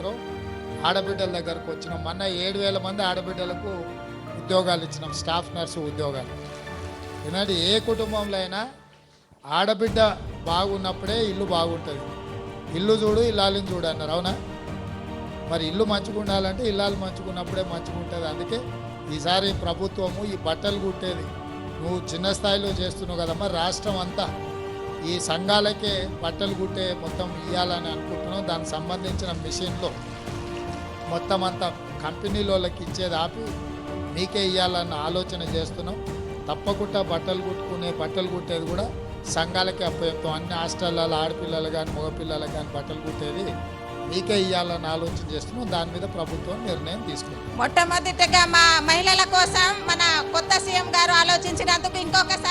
సాయంత్రం ఆడబిడ్డల దగ్గరకు వచ్చినాం. మొన్న ఏడు వేల మంది ఆడబిడ్డలకు ఉద్యోగాలు ఇచ్చినాం. స్టాఫ్ నర్సు ఉద్యోగాలు. ఎందుకంటే ఏ కుటుంబంలో అయినా ఆడబిడ్డ బాగున్నప్పుడే ఇల్లు బాగుంటుంది. ఇల్లు చూడు ఇల్లాలని చూడు అన్నారు. అవునా? మరి ఇల్లు మంచిగా ఉండాలంటే ఇల్లాలు మంచుకున్నప్పుడే మంచిగా ఉంటుంది అందుకే ఈసారి ప్రభుత్వము ఈ బట్టలు కుట్టేది. నువ్వు చిన్న స్థాయిలో చేస్తున్నావు కదమ్మా రాష్ట్రం అంతా ఈ సంఘాలకే బట్టలు కుట్టే మొత్తం ఇవ్వాలని అనుకుంటున్నాం. దానికి సంబంధించిన మిషన్లో మొత్తం అంతా కంపెనీలోకి ఇచ్చేది ఆపి మీకే ఇవ్వాలన్న ఆలోచన చేస్తున్నాం. తప్పకుండా బట్టలు కుట్టుకునే బట్టలు కుట్టేది కూడా సంఘాలకే అప్పచెప్తాం. అన్ని హాస్టల్లో ఆడపిల్లలు కానీ మగపిల్లలు కానీ బట్టలు కుట్టేది మీకే ఇవ్వాలని ఆలోచన చేస్తున్నాం. దాని మీద ప్రభుత్వం నిర్ణయం తీసుకుంది. మొట్టమొదటిగా మా మహిళల కోసం మన కొత్త సీఎం గారు ఆలోచించినందుకు ఇంకొకసారి